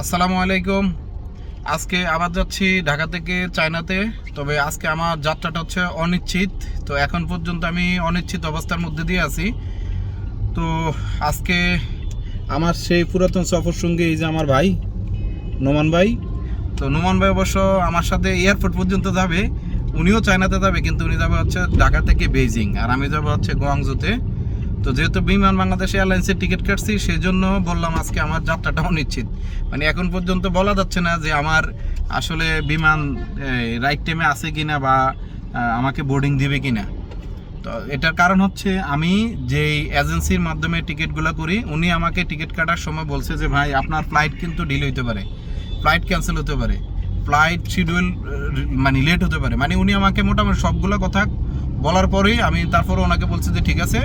আসসালামু আলাইকুম। আজকে আবার যাচ্ছি ঢাকা থেকে চায়নাতে। তবে আজকে আমার যাত্রাটা হচ্ছে অনিশ্চিত। তো এখন পর্যন্ত আমি অনিশ্চিত অবস্থার মধ্যে দিয়ে আছি। তো আজকে আমার সেই পুরাতন সফর সঙ্গী এই যে আমার ভাই, নোমান ভাই। তো নোমান ভাই অবশ্য আমার সাথে এয়ারপোর্ট পর্যন্ত যাবে। উনিও চায়নাতে যাবে, কিন্তু উনি যাবে হচ্ছে ঢাকা থেকে বেইজিং। আর আমি যাব হচ্ছে গোয়াংজুতে তো যেহেতু বিমান বাংলাদেশ এয়ারলাইন্সের টিকিট কাটছি সেই জন্য বললাম আজকে আমার যাত্রাটা অনিশ্চিত মানে এখন পর্যন্ত বলা যাচ্ছে না যে আমার আসলে বিমান রাইট টাইমে আছে কি না বা আমাকে বোর্ডিং দিবে কি না তো এটার কারণ হচ্ছে আমি যেই এজেন্সির মাধ্যমে টিকিটগুলো করি, উনি আমাকে টিকিট কাটার সময় বলছে যে, ভাই, আপনার ফ্লাইট কিন্তু ডিলে হতে পারে। ফ্লাইট ক্যান্সেল হতে পারে। ফ্লাইট শিডিউল মানে লেট হতে পারে। মানে উনি আমাকে মোটামুটি সবগুলো কথা বলার পরেই আমি তারপরে ওনাকে বলছি যে, ঠিক আছে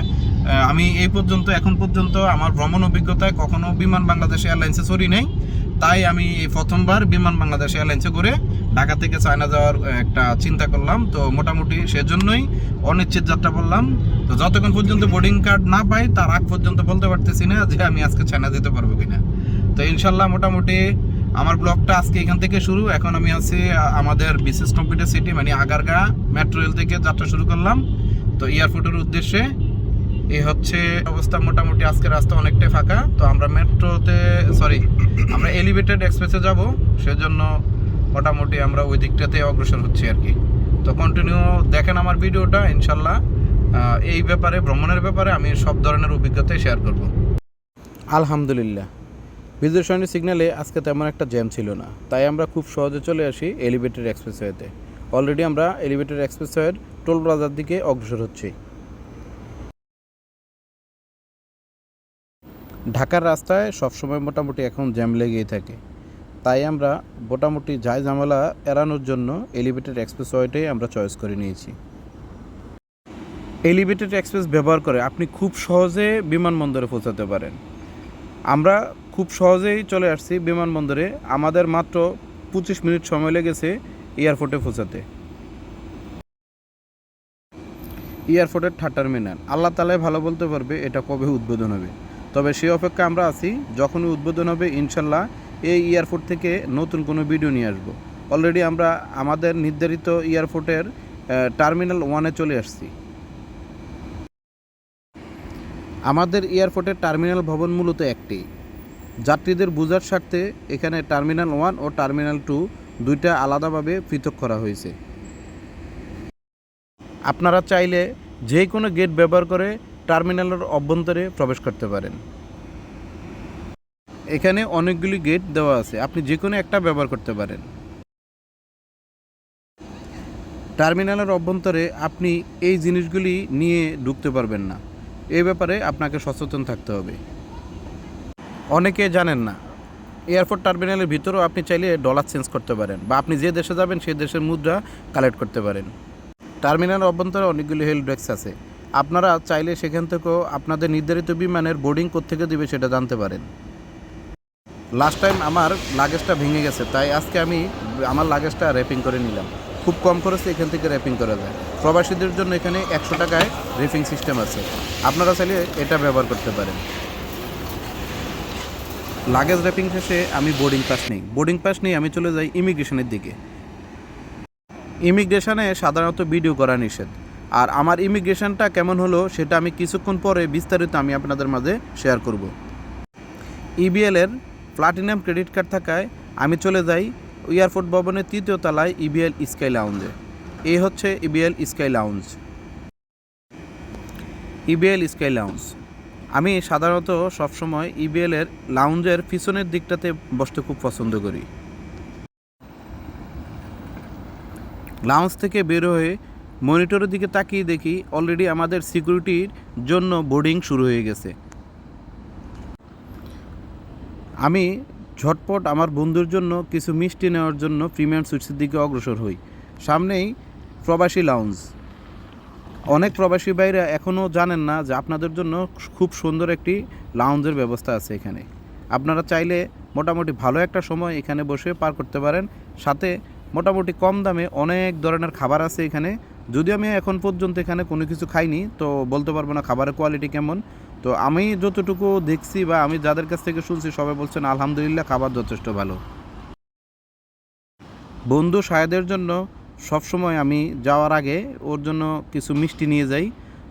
আমি এই পর্যন্ত, এখন পর্যন্ত আমার ভ্রমণ অভিজ্ঞতায় কখনো বিমান বাংলাদেশ এয়ারলাইন্সে চড়ি নেই। তাই আমি এই প্রথমবার বিমান বাংলাদেশ এয়ারলাইন্সে করে ঢাকা থেকে চায়না যাওয়ার একটা চিন্তা করলাম। তো মোটামুটি সেজন্যই অনিশ্চিত যাত্রা বললাম। তো যতক্ষণ পর্যন্ত বোর্ডিং কার্ড না পাই, তার আগ পর্যন্ত বলতে পারতেছি না যে আমি আজকে চায়না যেতে পারব কিনা। তো ইনশাল্লাহ মোটামুটি আমার ব্লগটা আজকে এখান থেকে শুরু। এখন আমি আছি আমাদের বিশেষ কম্পিউটার সিটি মানে আগারগা মেট্রো রেল থেকে যাত্রা শুরু করলাম। তো এয়ারপোর্টের উদ্দেশ্যে এই হচ্ছে অবস্থা মোটামুটি। আজকে রাস্তা অনেকটাই ফাঁকা, তো আমরা মেট্রোতে সরি আমরা এলিভেটেড এক্সপ্রেসে যাব, সেজন্য মোটামুটি আমরা ওই দিকটাতে অগ্রসর হচ্ছি আর কি। তো কন্টিনিউ দেখেন আমার ভিডিওটা, ইনশাল্লাহ এই ব্যাপারে, ভ্রমণের ব্যাপারে আমি সব ধরনের অভিজ্ঞতাই শেয়ার করব। আলহামদুলিল্লাহ। বিদ্যুৎ সিগন্যালে আজকে তেমন একটা জ্যাম ছিল না। তাই আমরা খুব সহজে চলে আসি এলিভেটেড এক্সপ্রেসওয়েতে অলরেডি আমরা এলিভেটেড এক্সপ্রেসওয়ের টোল প্লাজার দিকে অগ্রসর হচ্ছি। ঢাকার রাস্তায় সবসময় মোটামুটি এখন জ্যাম লেগেই থাকে। তাই আমরা মোটামুটি যাই ঝামেলা এড়ানোর জন্য এলিভেটেড এক্সপ্রেসওয়েটাই আমরা চয়েস করে নিয়েছি। এলিভেটেড এক্সপ্রেস ব্যবহার করে আপনি খুব সহজে বিমানবন্দরে পৌঁছাতে পারেন। আমরা খুব সহজেই চলে আসছি বিমানবন্দরে, আমাদের মাত্র পঁচিশ মিনিট সময় লেগেছে এয়ারপোর্টে পৌঁছাতে। এয়ারপোর্টের থার্ড টার্মিনাল আল্লাহ তালাই ভালো বলতে পারবে এটা কবে উদ্বোধন হবে। তবে সেই অপেক্ষা আমরা আছি, যখনই উদ্বোধন হবে ইনশাল্লাহ এই এয়ারপোর্ট থেকে নতুন কোনো ভিডিও নিয়ে আসব। অলরেডি আমরা আমাদের নির্ধারিত এয়ারপোর্টের টার্মিনাল ওয়ানে চলে আসছি। আমাদের এয়ারপোর্টের টার্মিনাল ভবন মূলত একটি। যাত্রীদের বোঝার স্বার্থে এখানে টার্মিনাল ওয়ান ও টার্মিনাল টু দুইটা আলাদাভাবে পৃথক করা হয়েছে। আপনারা চাইলে যে কোনো গেট ব্যবহার করে টার্মিনালের অভ্যন্তরে প্রবেশ করতে পারেন। এখানে অনেকগুলি গেট দেওয়া আছে, আপনি যে কোনো একটা ব্যবহার করতে পারেন। টার্মিনালের অভ্যন্তরে আপনি এই জিনিসগুলি নিয়ে ঢুকতে পারবেন না। এই ব্যাপারে আপনাকে সচেতন থাকতে হবে। অনেকে জানেন না, এয়ারপোর্ট টার্মিনালের ভিতরেও আপনি চাইলে ডলার চেঞ্জ করতে পারেন বা আপনি যে দেশে যাবেন সেই দেশের মুদ্রা কালেক্ট করতে পারেন। টার্মিনাল অভ্যন্তরে অনেকগুলি হেল্প ডেস্ক আছে। আপনারা চাইলে সেখান থেকেও আপনাদের নির্ধারিত বিমানের বোর্ডিং থেকে দিবে সেটা জানতে পারেন। লাস্ট টাইম আমার লাগেজটা ভেঙে গেছে, তাই আজকে আমি আমার লাগেজটা র্যাপিং করে নিলাম। খুব কম খরচে এখান থেকে র্যাপিং করা যায়। প্রবাসীদের জন্য এখানে একশো টাকায় র্যাপিং সিস্টেম আছে। আপনারা চাইলে এটা ব্যবহার করতে পারেন। লাগেজ র্যাপিং শেষে আমি বোর্ডিং পাস নিই। বোর্ডিং পাস নিয়ে আমি চলে যাই ইমিগ্রেশনের দিকে। ইমিগ্রেশনে সাধারণত ভিডিও করা নিষেধ। আর আমার ইমিগ্রেশনটা কেমন হলো সেটা আমি কিছুক্ষণ পরে বিস্তারিত আমি আপনাদের মাঝে শেয়ার করব। ইবিএল এর প্লাটিনাম ক্রেডিট কার্ড থাকায় আমি চলে যাই এয়ারপোর্ট ভবনের তৃতীয় তলায় ইবিএল স্কাই লাউঞ্জে এই হচ্ছে EBL sky lounge EBL sky lounge আমি সাধারণত সবসময় ইবিএল এর লাউঞ্জের পিছনের দিকটাতে বসতে খুব পছন্দ করি। লাউঞ্জ থেকে বের হয়ে মনিটরের দিকে তাকিয়ে দেখি অলরেডি আমাদের সিকিউরিটির জন্য বোর্ডিং শুরু হয়ে গেছে। আমি ঝটপট আমার বন্ধুর জন্য কিছু মিষ্টি নেওয়ার জন্য প্রিমিয়াম সুইটসের দিকে অগ্রসর হই। সামনেই প্রবাসী লাউঞ্জ অনেক প্রবাসী ভাইরা এখনও জানেন না যে আপনাদের জন্য খুব সুন্দর একটি লাউঞ্জের ব্যবস্থা আছে এখানে। আপনারা চাইলে মোটামুটি ভালো একটা সময় এখানে বসে পার করতে পারেন। সাথে মোটামুটি কম দামে অনেক ধরনের খাবার আছে এখানে। যদিও আমি এখন পর্যন্ত এখানে কোনো কিছু খাইনি, তো বলতে পারব না খাবারের কোয়ালিটি কেমন। তো আমি যতটুকু দেখছি বা আমি যাদের কাছ থেকে শুনছি সবাই বলছেন আলহামদুলিল্লাহ খাবার যথেষ্ট ভালো। বন্ধু সাহেদের জন্য সবসময় আমি যাওয়ার আগে ওর জন্য কিছু মিষ্টি নিয়ে যাই।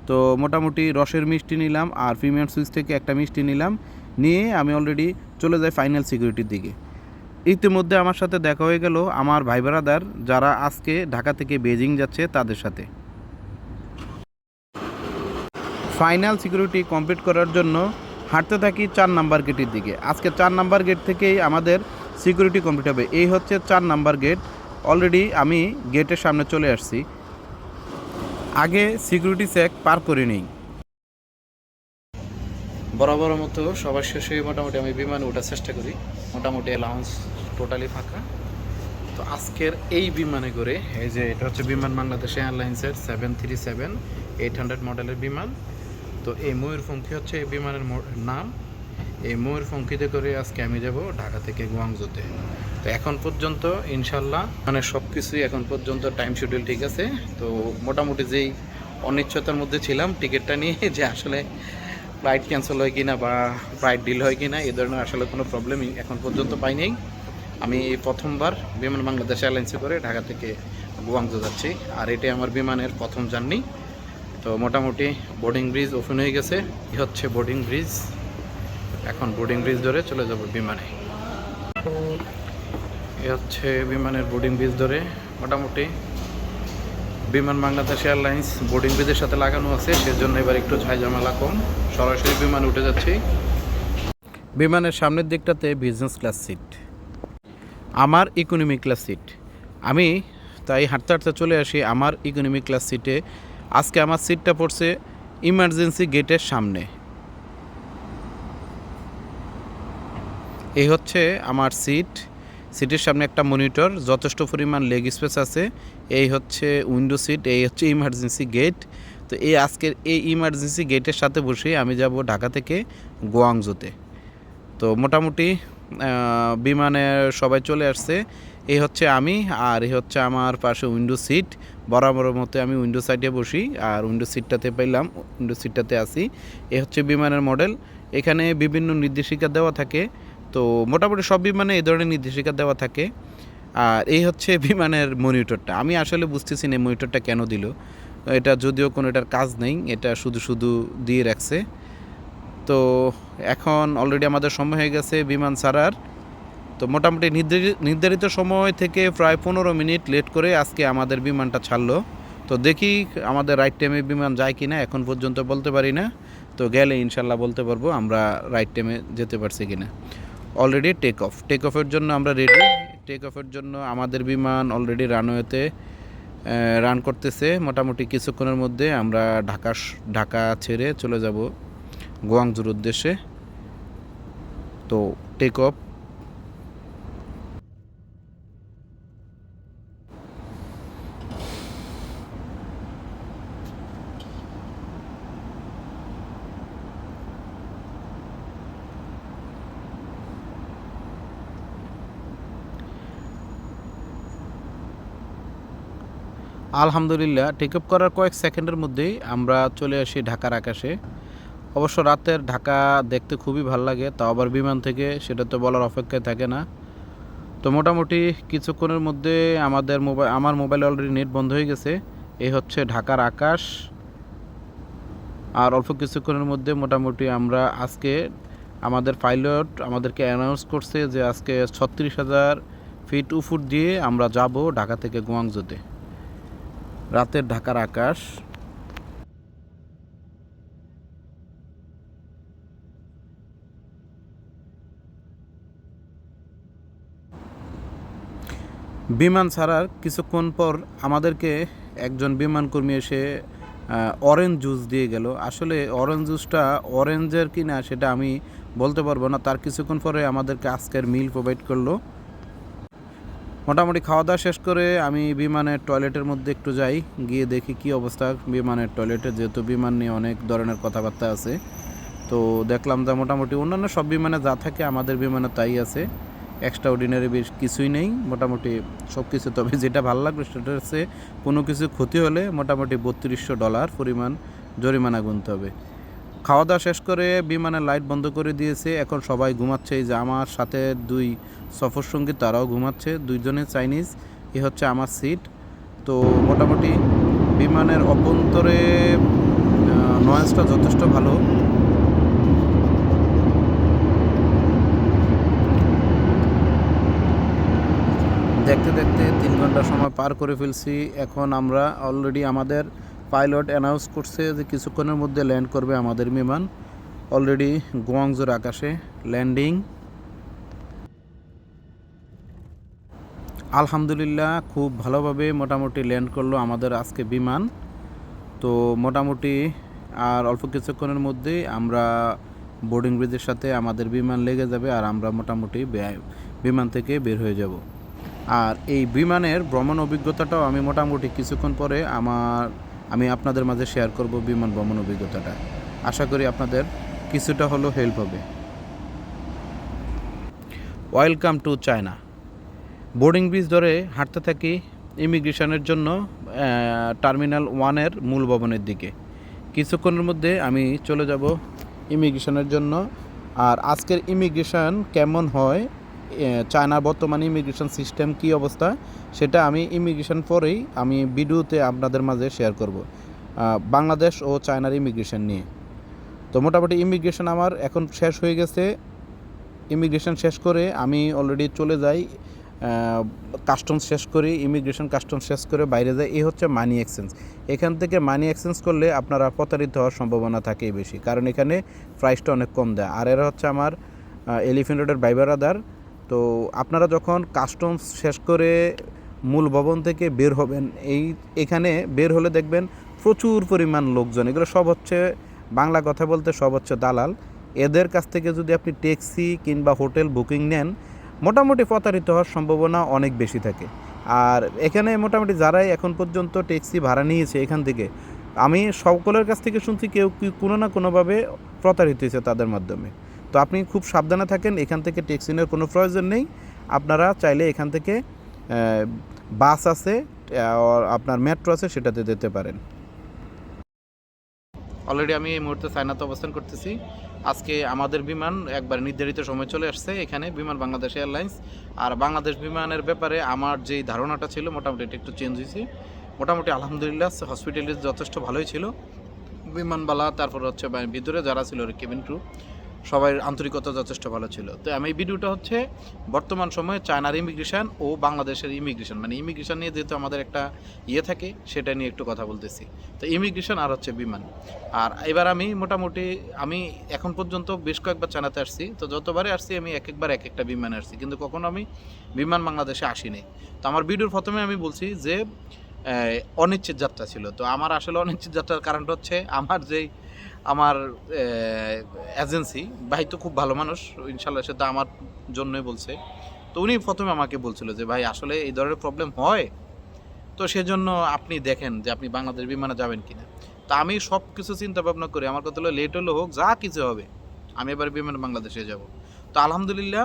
তো মোটামুটি রসের মিষ্টি নিলাম আর প্রিমিয়াম সুইচ থেকে একটা মিষ্টি নিলাম। নিয়ে আমি অলরেডি চলে যাই ফাইনাল সিকিউরিটির দিকে। ইতিমধ্যে আমার সাথে দেখা হয়ে গেল আমার ভাই ব্রাদার যারা আজকে ঢাকা থেকে বেজিং যাচ্ছে তাদের সাথে। ফাইনাল সিকিউরিটি কমপ্লিট করার জন্য হাঁটতে থাকি চার নাম্বার গেটের দিকে। আজকে চার নাম্বার গেট থেকেই আমাদের সিকিউরিটি কমপ্লিট হবে। এই হচ্ছে চার নাম্বার গেট অলরেডি আমি গেটের সামনে চলে আসছি। আগে সিকিউরিটি চেক পার করে নেই। বরাবর মতো সবার শেষে মোটামুটি আমি বিমানে ওঠার চেষ্টা করি। মোটামুটি অ্যালাউন্স টোটালি ফাঁকা। তো আজকের এই বিমানে করে, এই যে এটা হচ্ছে বিমান বাংলাদেশ এয়ারলাইন্সের seven three seven eight hundred মডেলের বিমান। তো এই ময়ূরপঙ্খী হচ্ছে এই বিমানের নাম। এই ময়ূরপঙ্খীতে করে আজকে আমি যাব ঢাকা থেকে গুয়াংজোতে। তো এখন পর্যন্ত ইনশাল্লাহ মানে সব কিছুই এখন পর্যন্ত টাইম শিডিউল ঠিক আছে। তো মোটামুটি যেই অনিশ্চয়তার মধ্যে ছিলাম টিকিটটা নিয়ে যে আসলে ফ্লাইট ক্যান্সেল হয় কিনা বা ফ্লাইট ডিল হয় কিনা এই ধরনের আসলে কোনো প্রবলেমই এখন পর্যন্ত পাই নাই আমি এই প্রথমবার বিমান বাংলাদেশ এয়ারলাইন্সে করে ঢাকা থেকে গুয়াংজো যাচ্ছি, আর এটাই আমার বিমানের প্রথম জার্নি। তো মোটামুটি বোর্ডিং ব্রিজ ওপেন হয়ে গেছে। এই হচ্ছে বোর্ডিং ব্রিজ এখন বোর্ডিং ব্রিজ ধরে চলে যাব বিমানে। এ হচ্ছে বিমানের বোর্ডিং ব্রিজ ধরে। মোটামুটি বিমান বাংলাদেশ এয়ারলাইন্স বোর্ডিং ব্রিজের সাথে লাগানো আছে, সেজন্য এবার একটু ঝামেলা কম। সরাসরি বিমান উঠে যাচ্ছি। বিমানের সামনের দিকটাতে বিজনেস ক্লাস সিট আমার ইকোনমি ক্লাস সিট আমি তাই হাঁটতে হাঁটতে চলে আসি আমার ইকোনমি ক্লাস সিটে আজকে আমার সিটটা পড়ছে ইমার্জেন্সি গেটের সামনে। এই হচ্ছে আমার সিট সিটের সামনে একটা মনিটর, যথেষ্ট পরিমাণ লেগ স্পেস আছে। এই হচ্ছে উইন্ডো সিট, এই হচ্ছে ইমার্জেন্সি গেট। তো এই আজকের এই ইমার্জেন্সি গেটের সাথে বসে আমি যাব ঢাকা থেকে গোয়াংজোতে। তো মোটামুটি বিমানে সবাই চলে আসছে। এই হচ্ছে আমি আর এই হচ্ছে আমার পাশে উইন্ডো সিট। বরাবর মতো আমি উইন্ডো সাইডে বসি আর উইন্ডো সিটটাতে পেলাম উইন্ডো সিটটাতে আসি। এ হচ্ছে বিমানের মডেল। এখানে বিভিন্ন নির্দেশিকা দেওয়া থাকে। তো মোটামুটি সব বিমানে এই ধরনের নির্দেশিকা দেওয়া থাকে। আর এই হচ্ছে বিমানের মনিটরটা। আমি আসলে বুঝতেছি না মনিটরটা কেন দিল। এটা যদিও কোনো এটার কাজ নেই, এটা শুধু শুধু দিয়ে রাখছে। তো এখন অলরেডি আমাদের সময় হয়ে গেছে বিমান ছাড়ার। তো মোটামুটি নির্ধারি- নির্ধারিত সময় থেকে প্রায় পনেরো মিনিট লেট করে আজকে আমাদের বিমানটা ছাড়লো। তো দেখি আমাদের রাইট টাইমে বিমান যায় কি না এখন পর্যন্ত বলতে পারি না। তো গেলে ইনশাল্লাহ বলতে পারব আমরা রাইট টাইমে যেতে পারছি কি না অলরেডি টেক অফ টেক অফের জন্য আমরা রেডি টেক অফের জন্য আমাদের বিমান অলরেডি রানওয়েতে রান করতেছে। মোটামুটি কিছুক্ষণের মধ্যে আমরা ঢাকা ঢাকা ছেড়ে চলে যাব গোয়াংজুর উদ্দেশ্যে। তো টেক অফ আলহামদুলিল্লাহ টেক আপ করার কয়েক সেকেন্ডের মধ্যেই আমরা চলে আসি ঢাকার আকাশে। অবশ্য রাতের ঢাকা দেখতে খুবই ভালো লাগে তাও আবার বিমান থেকে সেটা তো বলার অপেক্ষায় থাকে না। তো মোটামুটি কিছুক্ষণের মধ্যে আমাদের মোবাইল আমার মোবাইল অলরেডি নেট বন্ধ হয়ে গেছে। এই হচ্ছে ঢাকার আকাশ। আর অল্প কিছুক্ষণের মধ্যে মোটামুটি আমরা আজকে আমাদের পাইলট আমাদেরকে অ্যানাউন্স করছে যে আজকে ছত্রিশ হাজার ফিট উফুট দিয়ে আমরা যাব ঢাকা থেকে গুয়াংজোতে। রাতের ঢাকার আকাশ। বিমান ছাড়ার কিছুক্ষণ পর আমাদেরকে একজন বিমান কর্মী এসে অরেঞ্জ জুস দিয়ে গেল। আসলে অরেঞ্জ জুসটা অরেঞ্জের কিনা সেটা আমি বলতে পারব না। তার কিছুক্ষণ পরে আমাদেরকে আজকের মিল প্রোভাইড করল। মোটামুটি খাওয়া দাওয়া শেষ করে আমি বিমানের টয়লেটের মধ্যে একটু যাই, গিয়ে দেখি কি অবস্থা বিমানের টয়লেটে। যেহেতু বিমান নিয়ে অনেক ধরনের কথাবার্তা আছে, তো দেখলাম যে মোটামুটি অন্যান্য সব বিমানে যা থাকে আমাদের বিমানে তাই আছে। এক্সট্রা অর্ডিনারি বেশ কিছুই নেই, মোটামুটি সব কিছু তবে যেটা ভালো লাগল সেটা হচ্ছে কোনো কিছু ক্ষতি হলে মোটামুটি বত্রিশশো ডলার পরিমাণ জরিমানা গুনতে হবে। খাওয়া দাওয়া শেষ করে বিমানের লাইট বন্ধ করে দিয়েছে। এখন সবাই ঘুমাচ্ছে। এই যে আমার সাথে দুই সফর সঙ্গী, তারাও ঘুমাচ্ছে। দুইজনে চাইনিজ, এ হচ্ছে আমার সিট। তো মোটামুটি বিমানের অভ্যন্তরে নয়েজটা যথেষ্ট ভালো। দেখতে দেখতে তিন ঘণ্টা সময় পার করে ফেলছি। এখন আমরা অলরেডি আমাদের পাইলট অ্যানাউন্স করছে যে কিছুক্ষণের মধ্যে ল্যান্ড করবে আমাদের বিমান। অলরেডি গোয়াংজোর আকাশে ল্যান্ডিং। আলহামদুলিল্লাহ, খুব ভালোভাবে মোটামুটি ল্যান্ড করল আমাদের আজকে বিমান। তো মোটামুটি আর অল্প কিছুক্ষণের মধ্যেই আমরা বোর্ডিং ব্রিজের সাথে আমাদের বিমান লেগে যাবে আর আমরা মোটামুটি বিমান থেকে বের হয়ে যাব। আর এই বিমানের ভ্রমণ অভিজ্ঞতাটাও আমি মোটামুটি কিছুক্ষণ পরে আমার আমি আপনাদের মাঝে শেয়ার করব বিমান ভ্রমণ অভিজ্ঞতাটা। আশা করি আপনাদের কিছুটা হলেও হেল্প হবে। Welcome to China boarding bridge ধরে হাঁটতে থাকি ইমিগ্রেশনের জন্য টার্মিনাল ওয়ানের মূল ভবনের দিকে। কিছুক্ষণের মধ্যে আমি চলে যাব ইমিগ্রেশনের জন্য। আর আজকের ইমিগ্রেশন কেমন হয় চায়নার বর্তমান ইমিগ্রেশন সিস্টেম কী অবস্থা, সেটা আমি ইমিগ্রেশন পরেই আমি ভিডিওতে আপনাদের মাঝে শেয়ার করব বাংলাদেশ ও চায়নার ইমিগ্রেশন নিয়ে। তো মোটামুটি ইমিগ্রেশন আমার এখন শেষ হয়ে গেছে ইমিগ্রেশন শেষ করে আমি অলরেডি চলে যাই কাস্টমস শেষ করি ইমিগ্রেশন কাস্টমস শেষ করে বাইরে যাই, এই হচ্ছে মানি এক্সচেঞ্জ এখান থেকে মানি এক্সচেঞ্জ করলে আপনারা প্রতারিত হওয়ার সম্ভাবনা থাকেই বেশি, কারণ এখানে প্রাইসটা অনেক কম দেয়। আর এরা হচ্ছে আমার এলিফেন্ট রোডের বাইবারাদার তো আপনারা যখন কাস্টমস শেষ করে মূল ভবন থেকে বের হবেন, এই, এখানে বের হলে দেখবেন প্রচুর পরিমাণ লোকজন। এগুলো সব হচ্ছে, বাংলা কথা বলতে সব হচ্ছে দালাল। এদের কাছ থেকে যদি আপনি ট্যাক্সি কিংবা হোটেল বুকিং নেন, মোটামুটি প্রতারিত হওয়ার সম্ভাবনা অনেক বেশি থাকে। আর এখানে মোটামুটি যারাই এখন পর্যন্ত ট্যাক্সি ভাড়া নিয়েছে এখান থেকে, আমি সকলের কাছ থেকে শুনছি কেউ কোনো না কোনোভাবে প্রতারিত হয়েছে তাদের মাধ্যমে। তো আপনি খুব সাবধানে থাকেন, এখান থেকে ট্যাক্সি নেওয়ার কোনো প্রয়োজন নেই। আপনারা চাইলে এখান থেকে বাস আছে আপনার মেট্রো আছে, সেটাতে যেতে পারেন। অলরেডি আমি এই মুহূর্তে চায়নাতে অবস্থান করতেছি। আজকে আমাদের বিমান একবার নির্ধারিত সময় চলে আসছে। এখানে বিমান বাংলাদেশ এয়ারলাইন্স। আর বাংলাদেশ বিমানের ব্যাপারে আমার যেই ধারণাটা ছিল, মোটামুটি এটা একটু চেঞ্জ হয়েছে। মোটামুটি আলহামদুলিল্লাহ হসপিটালিটি যথেষ্ট ভালোই ছিল। বিমানবালা, তারপর হচ্ছে ভিতরে যারা ছিল কেবিন ক্রু সবাই আন্তরিকতা যথেষ্ট ভালো ছিল। তো আমি এই ভিডিওটা হচ্ছে বর্তমান সময়ে চায়নার ইমিগ্রেশন ও বাংলাদেশের ইমিগ্রেশন মানে ইমিগ্রেশন নিয়ে যেহেতু আমাদের একটা ইয়ে থাকে, সেটা নিয়ে একটু কথা বলতেছি। তো ইমিগ্রেশন আর হচ্ছে বিমান। আর এবার আমি মোটামুটি, আমি এখন পর্যন্ত বেশ কয়েকবার চায়নাতে আসছি। তো যতবারে আসছি, আমি এক একবার এক একটা বিমানে আসছি। কিন্তু কখনো আমি বিমান বাংলাদেশে আসিনি। তো আমার ভিডিওর প্রথমে আমি বলছি যে অনিশ্চিত যাত্রা ছিল। তো আমার আসলে অনিশ্চিত যাত্রার কারণটা হচ্ছে, আমার যেই আমার এজেন্সি ভাই তো খুব ভালো মানুষ, ইনশাল্লাহ সেটা আমার জন্যই বলছে। তো উনি প্রথমে আমাকে বলছিল যে, ভাই, আসলে এই ধরনের প্রবলেম হয়? তো সেজন্য আপনি দেখেন যে, আপনি বাংলাদেশ বিমানে যাবেন কিনা? তা আমি সব কিছু চিন্তা ভাবনা করি, আমার কথা হলো লেট হলো হোক, যা কিছু হবে, আমি এবার বিমান বাংলাদেশে যাব। তো আলহামদুলিল্লাহ,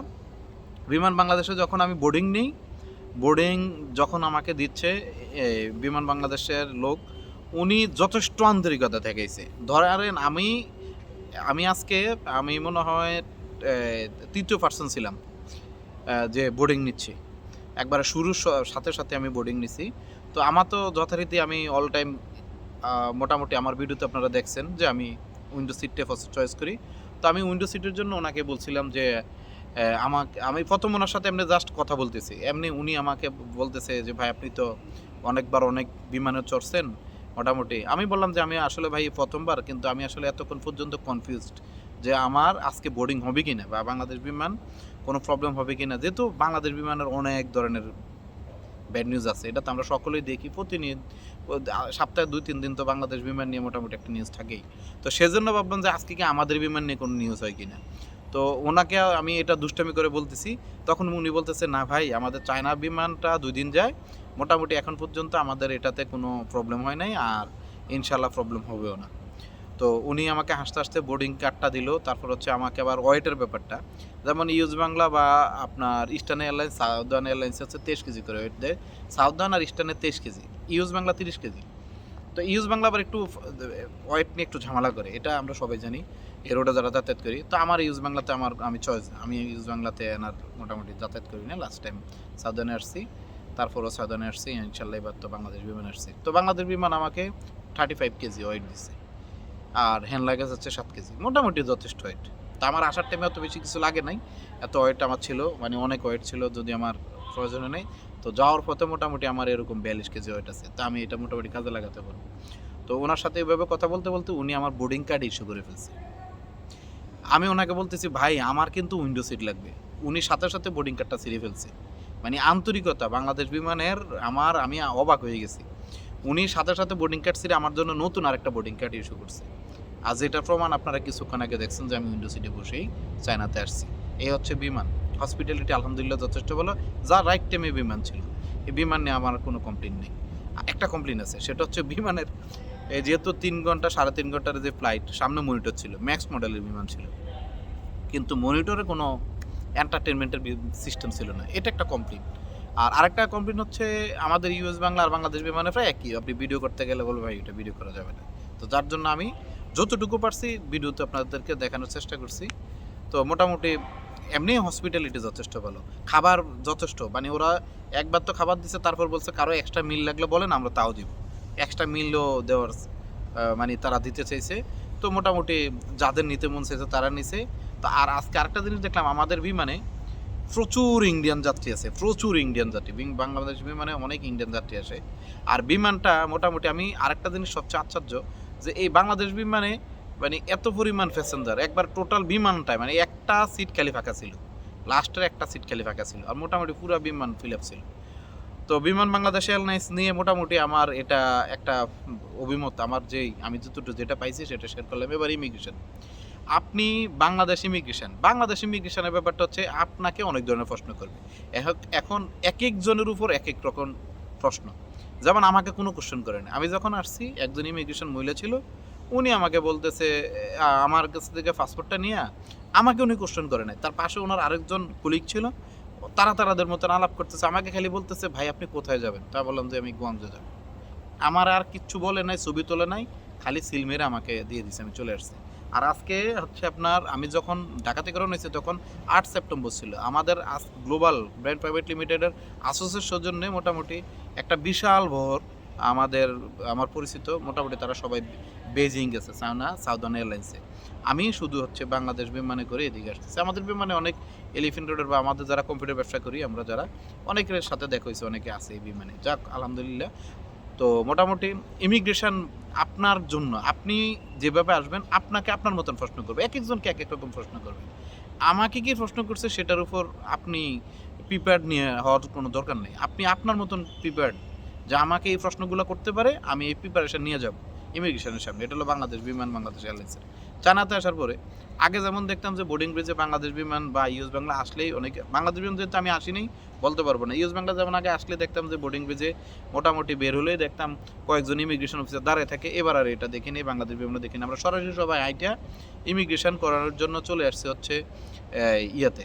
বিমান বাংলাদেশে যখন আমি বোর্ডিং নিই বোর্ডিং যখন আমাকে দিচ্ছে বিমান বাংলাদেশের লোক উনি যথেষ্ট আন্তরিকতা থেকেছে ধরেন আমি আমি আজকে, আমি মনে হয় তৃতীয় পার্সন ছিলাম যে বোর্ডিং নিচ্ছি। একবার শুরুর সাথে সাথে আমি বোর্ডিং নিছি। তো আমার তো যথারীতি আমি অল টাইম মোটামুটি আমার ভিডিওতে আপনারা দেখছেন যে আমি উইন্ডো সিটটা ফার্স্ট চয়েস করি। তো আমি উইন্ডো সিটের জন্য ওনাকে বলছিলাম যে আমাকে, আমি প্রথম ওনার সাথে এমনি জাস্ট কথা বলতেছি। এমনি উনি আমাকে বলতেছে যে, ভাই, আপনি তো অনেকবার অনেক বিমানে চড়ছেন মোটামুটি। আমি বললাম যে আমি আসলে ভাই প্রথমবার, কিন্তু আমি আসলে এতক্ষণ পর্যন্ত কনফিউজড যে আমার আজকে বোর্ডিং হবে কি না বা বাংলাদেশ বিমান কোনো প্রবলেম হবে কি না যেহেতু বাংলাদেশ বিমানের অনেক ধরনের ব্যাড নিউজ আছে, এটা তো আমরা সকলেই দেখি প্রতিনিয়ত। সপ্তাহে দুই, তিন দিন তো বাংলাদেশ বিমান নিয়ে মোটামুটি একটা নিউজ থাকেই। তো সেজন্য ভাবলাম যে আজকে কি আমাদের বিমান নিয়ে কোনো নিউজ হয় কিনা? তো ওনাকে আমি এটা দুষ্টামি করে বলতেছি। তখন উনি বলতেছে, না ভাই, আমাদের চায়না বিমানটা দুই দিন যায় মোটামুটি এখন পর্যন্ত আমাদের এটাতে কোনো প্রবলেম হয় নাই আর ইনশাল্লাহ প্রবলেম হবেও না। তো উনি আমাকে হাসতে হাসতে বোর্ডিং কার্ডটা দিল, তারপর হচ্ছে আমাকে আবার ওয়েটের ব্যাপারটা। যেমন ইউজ বাংলা বা আপনার ইস্টার্ন এয়ারলাইন্স সাউদার্ন এয়ারলাইন্স হচ্ছে তেইশ কেজি করে ওয়েট দেয়। সাউদার্ন আর ইস্টার্নের তেইশ কেজি ইউজ বাংলা তিরিশ কেজি। তো ইউজ বাংলা আবার একটু ওয়েট নিয়ে একটু ঝামেলা করে, এটা আমরা সবাই জানি, এই রোডে যারা যাতায়াত করি। তো আমার ইউজ বাংলাতে আমার, আমি চয়েস আমি ইউজ বাংলাতে এনার মোটামুটি যাতায়াত করি না লাস্ট টাইম সাউদার্নে আসছি। তারপরও সাউদার্নে আসছি, ইনশাল্লাহ এবার তো বাংলাদেশ বিমান আসছি। তো বাংলাদেশ বিমান আমাকে থার্টি ফাইভ কেজি ওয়েট দিছে, আর হ্যান্ড লাগেজ হচ্ছে সাত কেজি, মোটামুটি যথেষ্ট ওয়েট তা আমার আসার টাইমে অত বেশি কিছু লাগে নাই, এত ওয়েট আমার ছিল মানে অনেক ওয়েট ছিল যদি আমার প্রয়োজনে নেই। তো যাওয়ার পথে মোটামুটি আমার এরকম বিয়াল্লিশ কেজি ওয়েট আছে, তা আমি এটা মোটামুটি কাজে লাগাতে পারব। তো ওনার সাথে এভাবে কথা বলতে বলতে উনি আমার বোর্ডিং কার্ড ইস্যু করে ফেলছে। আমি ওনাকে বলতেছি, ভাই, আমার কিন্তু উইন্ডো সিট লাগবে। উনি সাথে সাথে বোর্ডিং কার্ডটা ছিঁড়ে ফেলছে। মানে আন্তরিকতা, বাংলাদেশ বিমানের আমার, আমি অবাক হয়ে গেছি। উনি সাথে সাথে বোর্ডিং কার্ড ছিঁড়ে আমার জন্য নতুন আরেকটা বোর্ডিং কার্ড ইস্যু করছে। আজ এটা প্রমাণ আপনারা কিছুক্ষণ আগে দেখছেন যে আমি উইন্ডো সিটে বসেই চায়নাতে আসছি। এই হচ্ছে বিমান। হসপিটালিটি আলহামদুলিল্লাহ যথেষ্ট ভালো। যা রাইট টাইমে বিমান ছিল। এই বিমান নিয়ে আমার কোনো কমপ্লেন নেই। একটা কমপ্লেন আছে, সেটা হচ্ছে বিমানের, এই যেহেতু তিন ঘণ্টা, সাড়ে তিন ঘণ্টার যে ফ্লাইট সামনে মনিটর ছিল ম্যাক্স মডেলের বিমান ছিল। কিন্তু মনিটরে কোনো এন্টারটেনমেন্টের সিস্টেম ছিল না। এটা একটা কমপ্লেন আর আরেকটা কমপ্লেন হচ্ছে, আমাদের ইউএস বাংলা আর বাংলাদেশ বিমানে প্রায় একই। আপনি ভিডিও করতে গেলে বলবে, ভাই, এটা ভিডিও করা যাবে না। তো যার জন্য আমি যতটুকু পারছি ভিডিওতে আপনাদেরকে দেখানোর চেষ্টা করছি। তো মোটামুটি এমনি হসপিটালিটি যথেষ্ট ভালো। খাবার যথেষ্ট। মানে ওরা একবার তো খাবার দিছে, তারপর বলছে, কারও এক্সট্রা মিল লাগলে বলেন, আমরা তাও দিব। এক্সট্রা মিলও দেওয়ার মানে তারা দিতে চাইছে। তো মোটামুটি যাদের নিতে মন চাইছে, তারা নিছে। তো আর আজকে আরেকটা জিনিস দেখলাম, আমাদের বিমানে প্রচুর ইন্ডিয়ান যাত্রী আছে, প্রচুর ইন্ডিয়ান যাত্রী। বাংলাদেশ বিমানে অনেক ইন্ডিয়ান যাত্রী আসে। আর বিমানটা মোটামুটি আমি আরেকটা জিনিস সবচেয়ে আশ্চর্য, যে এই বাংলাদেশ বিমানে মানে এত পরিমাণ প্যাসেঞ্জার একবার টোটাল বিমানটায় মানে একটা সিট খালি ফাঁকা ছিল। লাস্টের একটা সিট খালি ফাঁকা ছিল, আর মোটামুটি পুরো বিমান ফিল আপ ছিল। তো বিমান বাংলাদেশ এয়ারলাইন্স নিয়ে মোটামুটি আমার এটা একটা অভিমত, আমার যেই, আমি যতটুকু যেটা পাইছি সেটা শেয়ার করলাম। এবার ইমিগ্রেশন আপনি বাংলাদেশ ইমিগ্রেশন বাংলাদেশ ইমিগ্রেশনের ব্যাপারটা হচ্ছে আপনাকে অনেক ধরনের প্রশ্ন করবে। এখন এক একজনের উপর এক এক রকম প্রশ্ন। যেমন আমাকে কোনো কোশ্চেন করে না আমি যখন আসছি, একজন ইমিগ্রেশন মহিলা ছিল, উনি আমাকে বলতেছে আমার কাছ থেকে পাসপোর্টটা নিয়ে আমাকে উনি কোশ্চেন করে নাই। তার পাশে ওনার আরেকজন কলিগ ছিল তারা তারাদের মতন আলাপ করতেছে। আমাকে খালি বলতেছে, ভাই, আপনি কোথায় যাবেন? তা বললাম যে, আমি গোয়াংজে যাব। আমার আর কিচ্ছু বলে নাই, ছবি তোলে নাই, খালি সিল মেরে আমাকে দিয়ে দিছে, আমি চলে আসছি। আর আজকে হচ্ছে আপনার, আমি যখন ঢাকা থেকে রওনা হয়েছি তখন আট সেপ্টেম্বর ছিল। আমাদের গ্লোবাল ব্র্যান্ড প্রাইভেট লিমিটেডের আসোসের সৌজন্যে মোটামুটি একটা বিশাল ভোর আমাদের, আমার পরিচিত মোটামুটি তারা সবাই বেজিং গেছে চায়না সাউদার্ন এয়ারলাইন্সে। আমি শুধু হচ্ছে বাংলাদেশ বিমানে করে এদিকে আসতেছি। আমাদের বিমানে অনেক এলিফেন্ট রোডের বা আমাদের যারা কম্পিউটার ব্যবসা করি, আমরা যারা অনেকের সাথে দেখা হয়েছে, অনেকে আছে এই বিমানে। যাক, আলহামদুলিল্লাহ তো মোটামুটি ইমিগ্রেশন আপনার জন্য, আপনি যেভাবে আসবেন, আপনাকে আপনার মতন প্রশ্ন করবে, এক একজনকে এক এক রকম প্রশ্ন করবে। আমাকে কি প্রশ্ন করছে সেটার উপর আপনি প্রিপেয়ার্ড নিয়ে হওয়ার কোনো দরকার নেই। আপনি আপনার মতন প্রিপেয়ার্ড যে আমাকে এই প্রশ্নগুলো করতে পারে, আমি এই প্রিপারেশন নিয়ে যাব। ইমিগ্রেশনের সামনে। এটা হলো বাংলাদেশ বিমান, বাংলাদেশ এয়ারলাইন্সের। চায়নাতে আসার পরে, আগে যেমন দেখতাম যে বোর্ডিং ব্রিজে বাংলাদেশ বিমান বা ইউএস বাংলা আসলেই অনেকে বাংলাদেশ বিমান যেহেতু আমি আসিনি, বলতে পারব না। ইউএস বাংলা যেমন আগে আসলে দেখতাম যে বোর্ডিং ব্রিজে মোটামুটি বের হলেই দেখতাম কয়েকজন ইমিগ্রেশন অফিসার দাঁড়িয়ে থাকে। এবার আর এটা দেখিনি, বাংলাদেশ বিমানে দেখিনি। আমরা সরাসরি সবাই আইটা ইমিগ্রেশন করার জন্য চলে আসছে হচ্ছে ইয়াতে,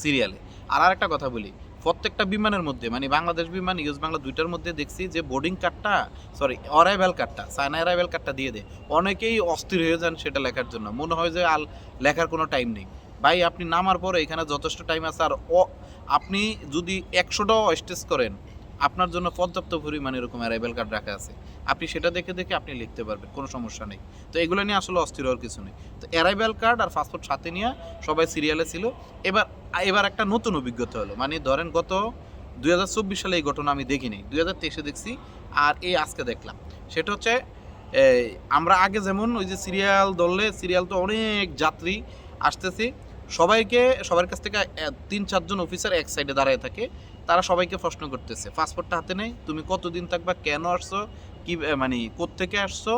সিরিয়ালে। আর আরেকটা কথা বলি প্রত্যেকটা বিমানের মধ্যে মানে বাংলাদেশ বিমান ইউজ বাংলা দুইটার মধ্যে দেখছি যে বোর্ডিং কার্ডটা সরি অরাইভ্যাল কার্ডটা সাইন অ্যারাইভেল কার্ডটা দিয়ে দেয়। অনেকেই অস্থির হয়ে যান সেটা লেখার জন্য। মনে হয় যে আল লেখার কোনো টাইম নেই। ভাই, আপনি নামার পরে এখানে যথেষ্ট টাইম আছে। আর আপনি যদি একশোটাও স্টেজ করেন আপনার জন্য পর্যাপ্ত পরিমাণে এরকম অ্যারাইভেল কার্ড রাখা আছে। আপনি সেটা দেখে দেখে আপনি লিখতে পারবেন, কোনো সমস্যা নেই। তো এগুলো নিয়ে আসলে অস্থির হওয়ার কিছু নেই। তো অ্যারাইভেল কার্ড আর পাসপোর্ট সাথে নিয়ে সবাই সিরিয়ালে ছিল। এবার এবার একটা নতুন অভিজ্ঞতা হলো। মানে ধরেন গত দুই হাজার চব্বিশ সালে এই ঘটনা আমি দেখিনি। দুই হাজার তেইশে দেখছি আর এই আজকে দেখলাম। সেটা হচ্ছে আমরা আগে যেমন ওই যে সিরিয়াল ধরলে সিরিয়াল তো অনেক যাত্রী আসতেছে। সবাইকে, সবার কাছ থেকে তিন, চারজন অফিসার এক সাইডে দাঁড়ায় থাকে। তারা সবাইকে প্রশ্ন করতেছে পাসপোর্টটা হাতে নেই? তুমি কতদিন থাকবা? কেন আসছো? কি মানে কোত্থেকে আসছো?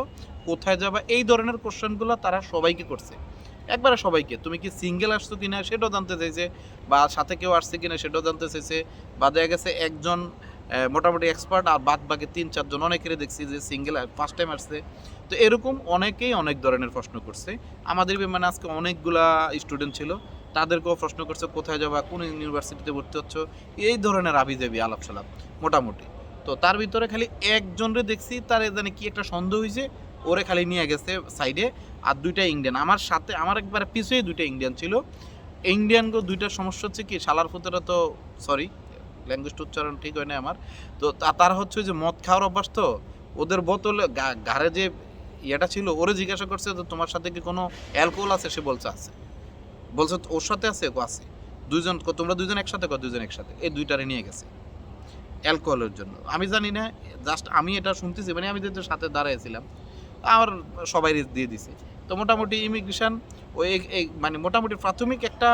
কোথায় যাবা? এই ধরনের কোশ্চেনগুলো তারা সবাইকে করছে। একবারে সবাইকে, তুমি কি সিঙ্গেল আসছো কিনা? সেটাও জানতে চাইছে, বা সাথে কেউ আসছে কিনা সেটাও জানতে চাইছে। বা দেখা গেছে একজন মোটামুটি এক্সপার্ট আর বাদ বাকি তিন, চারজন, অনেকেরই দেখছি যে সিঙ্গেল ফার্স্ট টাইম আসছে। তো এরকম অনেকেই অনেক ধরনের প্রশ্ন করছে। আমাদের বিমানে আজকে অনেকগুলা স্টুডেন্ট ছিল, তাদেরকেও প্রশ্ন করছে, কোথায় যাবা? কোন ইউনিভার্সিটিতে ভর্তি হচ্ছ? এই ধরনের আবি যাবি আলাপ সালাপ মোটামুটি। তো তার ভিতরে খালি একজনরে দেখছি, তার জানি কি একটা সন্দেহ হয়েছে ওরে খালি নিয়ে গেছে সাইডে আর দুইটা ইন্ডিয়ান আমার সাথে, আমার একবার পিছুই দুইটা ইন্ডিয়ান ছিল। ইন্ডিয়ান গো দুইটা সমস্যা হচ্ছে কি সালার ফুতেরা তো সরি ল্যাঙ্গুয়েজটা উচ্চারণ ঠিক হয় না আমার। তো তারা হচ্ছে যে মদ খাওয়ার অভ্যাস তো, ওদের বোতলে ঘাড়ে যে ইয়েটা ছিল, ওরে জিজ্ঞাসা করছে তো তোমার সাথে কি কোনো অ্যালকোহল আছে? সে বলছে, আছে। বলছে ওর সাথে আছে? আছে। দুইজন তোমরা দুইজন একসাথে? কো দুইজন একসাথে। এই দুইটারে নিয়ে গেছে অ্যালকোহলের জন্য। আমি জানি না জাস্ট আমি এটা শুনতেছি মানে আমি যেহেতু সাথে দাঁড়াইছিলাম আমার সবাই দিয়ে দিছে। তো মোটামুটি ইমিগ্রেশন ওই মানে মোটামুটি প্রাথমিক একটা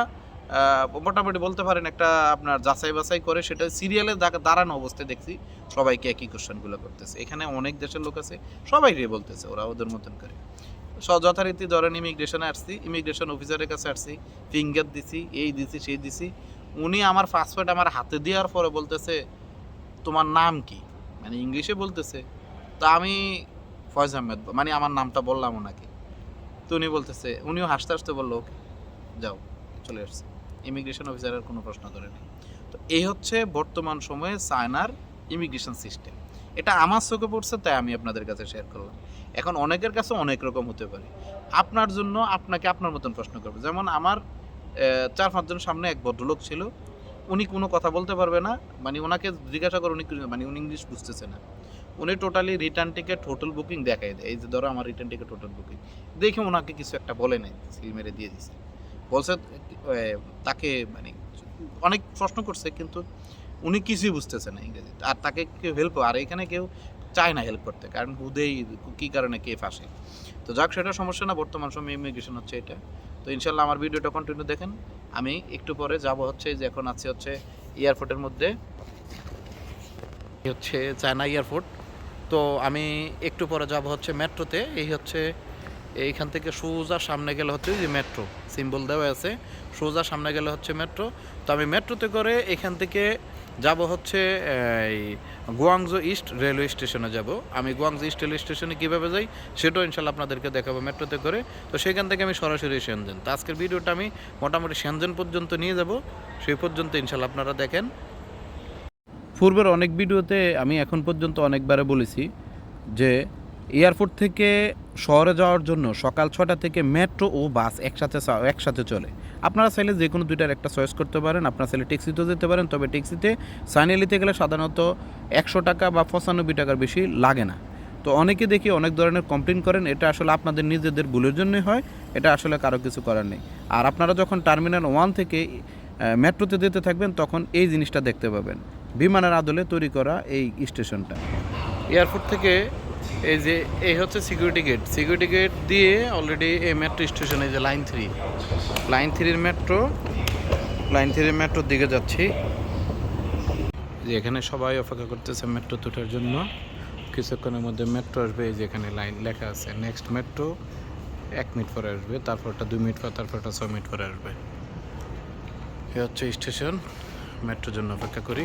মোটামুটি বলতে পারেন একটা আপনার যাচাই বাছাই করে সেটা সিরিয়ালে দাঁড়ানো অবস্থায় দেখছি, সবাইকে একই কোশ্চেনগুলো করতেছে। এখানে অনেক দেশের লোক আছে, সবাই বলতেছে, ওরা ওদের মতন করে। যথারীতি ধরেন ইমিগ্রেশনে আসছি ইমিগ্রেশন অফিসারের কাছে আসছি ফিঙ্গার দিছি, এই দিছি, সেই দিছি। উনি আমার পাসপোর্ট আমার হাতে দেওয়ার পরে বলতেছে, তোমার নাম কি? মানে ইংলিশে বলতেছে, তো আমি ফয়েজ আহমেদ মানে আমার নামটা বললাম ওনাকে। তো উনি বলতেছে, উনিও হাসতে হাসতে বলল, ওকে, যাও, চলে আসছে। ইমিগ্রেশন অফিসারের কোনো প্রশ্ন ধরে নেই। তো এই হচ্ছে বর্তমান সময়ে চায়নার ইমিগ্রেশন সিস্টেম। এটা আমার চোখে পড়ছে, তাই আমি আপনাদের কাছে শেয়ার করলাম। এখন অনেকের কাছে অনেক রকম হতে পারে। আপনার জন্য আপনাকে আপনার মতন প্রশ্ন করবে। যেমন আমার চার, পাঁচজন সামনে এক ভদ্রলোক ছিল। উনি কোনো কথা বলতে পারবে না। মানে ওনাকে জিজ্ঞাসা করে, উনি মানে উনি ইংলিশ বুঝতেছে না। উনি totally return ticket hotel booking দেখাই দেয়। এই যে ধরো আমার রিটার্ন টিকিট হোটেল বুকিং দেখে ওনাকে কিছু একটা বলে নাই, সিল মেরে দিয়ে দিছে। বলছে তাকে মানে অনেক প্রশ্ন করছে, কিন্তু উনি কিছুই বুঝতেছে না ইংরেজি আর তাকে কেউ হেল্প আর এখানে কেউ চায় না হেল্প করতে, কারণ হুদেই কী কারণে কে ফাঁসে। তো যাক, সেটা সমস্যা না, বর্তমান সময়ে ইমিগ্রেশন হচ্ছে এটা। তো ইনশাল্লাহ আমার ভিডিওটা কন্টিনিউ দেখেন। আমি একটু পরে যাব হচ্ছে, যে এখন আছে হচ্ছে এয়ারপোর্টের মধ্যে। হচ্ছে চায়না এয়ারপোর্ট। তো আমি একটু পরে যাব হচ্ছে মেট্রোতে। এই হচ্ছে, এইখান থেকে সোজা সামনে গেলে হচ্ছে যে মেট্রো। সিম্বল দেওয়া আছে। সোজা সামনে গেলে হচ্ছে মেট্রো তো আমি মেট্রোতে করে এখান থেকে যাব হচ্ছে, এই গুয়াংজো ইস্ট রেলওয়ে স্টেশনে যাব। আমি গুয়াংজো ইস্ট রেলওয়ে স্টেশনে কীভাবে যাই, সেটাও ইনশাল্লাহ আপনাদেরকে দেখাবো মেট্রোতে করে। তো সেখান থেকে আমি সরাসরি সেনজেন তো আজকের ভিডিওটা আমি মোটামুটি সেনজেন পর্যন্ত নিয়ে যাব। সেই পর্যন্ত ইনশাল্লাহ আপনারা দেখেন। পূর্বের অনেক ভিডিওতে আমি এখন পর্যন্ত অনেকবারে বলেছি যে এয়ারপোর্ট থেকে শহরে যাওয়ার জন্য সকাল ছটা থেকে মেট্রো ও বাস একসাথে একসাথে চলে। আপনারা চাইলে যে কোনো দুইটার একটা চয়েস করতে পারেন। আপনারা চাইলে ট্যাক্সিতেও যেতে পারেন, তবে ট্যাক্সিতে সাইনেলিতে গেলে সাধারণত একশো টাকা বা পঁচানব্বই টাকার বেশি লাগে না। তো অনেকে দেখি অনেক ধরনের কমপ্লেন করেন, এটা আসলে আপনাদের নিজেদের ভুলের জন্যই হয়, এটা আসলে কারও কিছু করার নেই। আর আপনারা যখন টার্মিনাল ওয়ান থেকে মেট্রোতে যেতে থাকবেন, তখন এই জিনিসটা দেখতে পাবেন। বিমানের আদলে তৈরি করা এই স্টেশনটা। এয়ারপোর্ট থেকে এই যে, এই হচ্ছে সিকিউরিটি গেট সিকিউরিটি গেট দিয়ে অলরেডি এই মেট্রো স্টেশন এই যে লাইন থ্রি লাইন থ্রির মেট্রো লাইন থ্রির মেট্রোর দিকে যাচ্ছি। যে এখানে সবাই অপেক্ষা করতেছে মেট্রো তোঠার জন্য। কিছুক্ষণের মধ্যে মেট্রো আসবে, এই যে এখানে লাইন লেখা আছে নেক্সট মেট্রো এক মিনিট পরে আসবে, তারপরটা দুই মিনিট পর, তারপরটা ছয় মিনিট পরে আসবে। এ হচ্ছে স্টেশন মেট্রোর জন্য অপেক্ষা করি।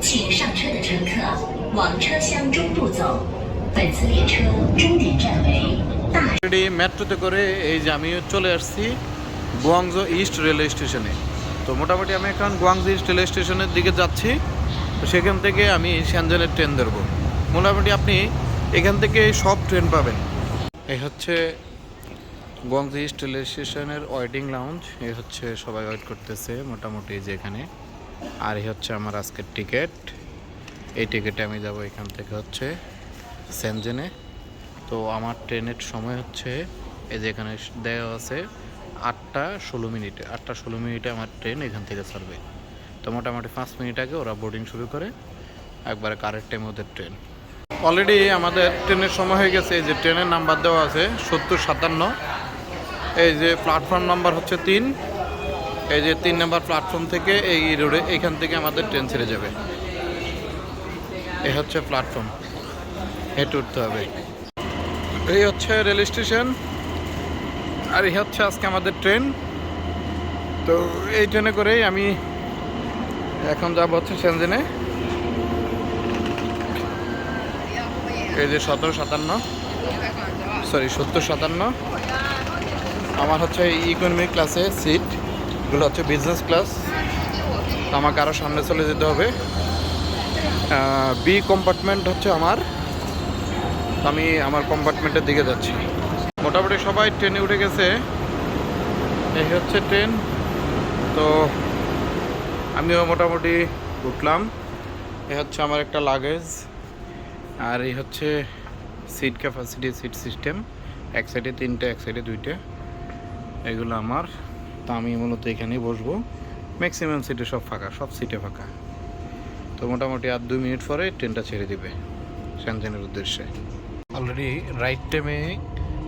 请上车的乘客往车厢中部走。本次列车终点站为大 অলরেডি মেট্রোতে করে এই যে আমি চলে আসছি গুয়াংজো ইস্ট রেলওয়ে স্টেশনে তো মোটামুটি আমি এখন গুয়াংজো ইস্ট রেলওয়ে স্টেশনের দিকে যাচ্ছি তো সেখান থেকে আমি শ্যানজনের ট্রেন ধরবো মোটামুটি আপনি এখান থেকে সব ট্রেন পাবেন এই হচ্ছে গুয়াংজো ইস্ট রেলওয়ে স্টেশনের ওয়েটিং লাউঞ্জ এই হচ্ছে সবাই ওয়েট করতেছে মোটামুটি এই যে এখানে আর হচ্ছে আমার আজকের টিকিট। এই টিকিটে আমি যাব এখান থেকে হচ্ছে সেনজেনে। তো আমার ট্রেনের সময় হচ্ছে এই যে এখানে দেওয়া আছে আটটা ষোলো মিনিটে। আটটা ষোলো মিনিটে আমার ট্রেন এখান থেকে ছাড়বে। তো মোটামুটি পাঁচ মিনিট আগে ওরা বোর্ডিং শুরু করে, একবারে কারেক্ট টাইমে ওদের ট্রেন। অলরেডি আমাদের ট্রেনের সময় হয়ে গেছে, এই যে ট্রেনের নাম্বার দেওয়া আছে সত্তর সাতান্ন। এই যে প্ল্যাটফর্ম নাম্বার হচ্ছে তিন। এই যে তিন নম্বর প্ল্যাটফর্ম থেকে এই রোডে এইখান থেকে আমাদের ট্রেন ছেড়ে যাবে। এই হচ্ছে প্ল্যাটফর্ম হেঁটে উঠতে হবে। এই হচ্ছে রেল স্টেশন আর এই হচ্ছে আজকে আমাদের ট্রেন তো এই ট্রেনে করেই আমি এখন যাব হচ্ছে সেনজেনে এই যে সতেরো সাতান্ন। সরি সত্তর সাতান্ন। আমার হচ্ছে ইকোনমিক ক্লাসে সিট এগুলো হচ্ছে বিজনেস ক্লাস আমাকে আরও সামনে চলে যেতে হবে। বি কম্পার্টমেন্ট হচ্ছে আমার। আমি আমার কম্পার্টমেন্টের দিকে যাচ্ছি। মোটামুটি সবাই ট্রেনে উঠে গেছে। এই হচ্ছে ট্রেন। তো আমিও মোটামুটি উঠলাম। এ হচ্ছে আমার একটা লাগেজ আর এই হচ্ছে সিট ক্যাপাসিটি সিট সিস্টেম এক সাইডে তিনটে, এক সাইডে দুইটে। এগুলো আমার। তা আমি মূলত এখানেই বসবো। ম্যাক্সিমাম সিটে সব ফাঁকা, সব সিটে ফাঁকা। তো মোটামুটি আর দুই মিনিট পরে ট্রেনটা ছেড়ে দিবে শ্যানজেনের উদ্দেশ্যে। অলরেডি রাইট টাইমে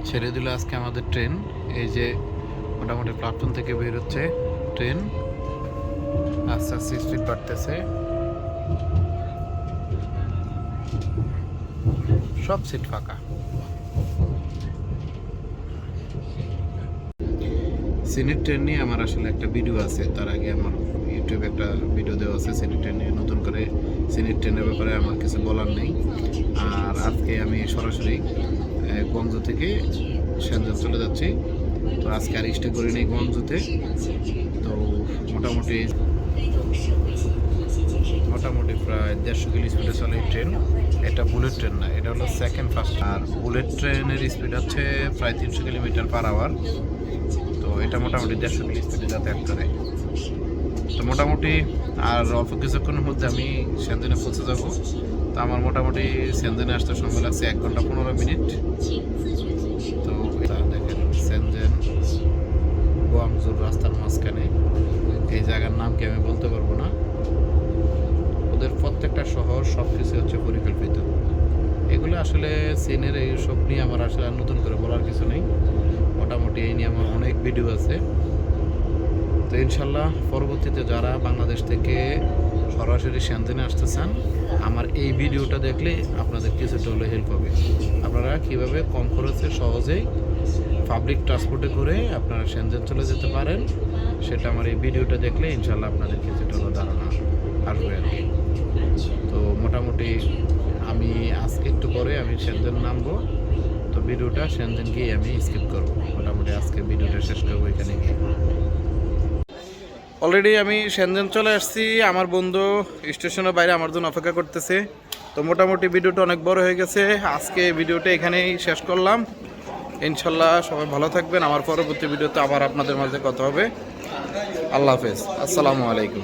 ছেড়ে দিল আজকে আমাদের ট্রেন এই যে মোটামুটি প্ল্যাটফর্ম থেকে বের হচ্ছে ট্রেন আস্তে আস্তে স্পিড বাড়তেছে। সব সিট ফাঁকা। সিনেট ট্রেন নিয়ে আমার আসলে একটা ভিডিও আছে। তার আগে আমার ইউটিউবে একটা ভিডিও দেওয়া আছে সিনেট ট্রেন নিয়ে। নতুন করে সিনেট ট্রেনের ব্যাপারে আমার কিছু বলার নেই। আর আজকে আমি সরাসরি গঞ্জ থেকে সেনজান চলে যাচ্ছি। তো আজকে আর স্টে করি নেই গঞ্জতে। তো মোটামুটি মোটামুটি প্রায় দেড়শো কিলো স্পিডে চলে এই ট্রেন এটা বুলেট ট্রেন না, এটা হলো সেকেন্ড ফার্স্ট আর বুলেট ট্রেনের স্পিড হচ্ছে প্রায় তিনশো কিলোমিটার পার আওয়ার এটা মোটামুটি দেড়শো কিলো স্পিডে যাতায়াত করে। তো মোটামুটি আর অল্প কিছুক্ষণের মধ্যে আমি সেনজেনে পৌঁছে যাব। তো আমার মোটামুটি সেনজেনে আসতে সময় লাগছে এক ঘণ্টা পনেরো মিনিট। তো দেখেন, সেনজেন গোয়াংজুর রাস্তার মাঝখানে। এই জায়গার নাম কি আমি বলতে পারব না। ওদের প্রত্যেকটা শহর সব কিছু হচ্ছে পরিকল্পিত। এগুলো আসলে সিনের এই সব নিয়ে আমার আসলে নতুন করে বলার কিছু নেই মোটামুটি এই নিয়ে আমার অনেক ভিডিও আছে। তো ইনশাল্লাহ পরবর্তীতে যারা বাংলাদেশ থেকে সরাসরি শ্যানজেনে আসতে চান, আমার এই ভিডিওটা দেখলে আপনাদের কিছুটা হলে হেল্প হবে। আপনারা কীভাবে কম খরচে সহজেই পাবলিক ট্রান্সপোর্টে করে আপনারা শ্যানজেন চলে যেতে পারেন, সেটা আমার এই ভিডিওটা দেখলে ইনশাল্লাহ আপনাদের কিছুটা হলো ধারণা আসবে আর তো মোটামুটি আমি আজকে একটু পরে আমি সেনজেন নামবো, তো ভিডিওটা সেনজেন গিয়ে আমি স্কিপ করব। মোটামুটি আজকে ভিডিওটা শেষ করব এখানে গিয়ে অলরেডি আমি সেনজেন চলে আসছি আমার বন্ধু স্টেশনের বাইরে আমার জন্য অপেক্ষা করতেছে। তো মোটামুটি ভিডিওটা অনেক বড় হয়ে গেছে। আজকে ভিডিওটা এখানেই শেষ করলাম। ইনশাল্লাহ সবাই ভালো থাকবেন। আমার পরবর্তী ভিডিওতে আবার আপনাদের মাঝে কথা হবে। আল্লাহ হাফেজ। আসসালামু আলাইকুম।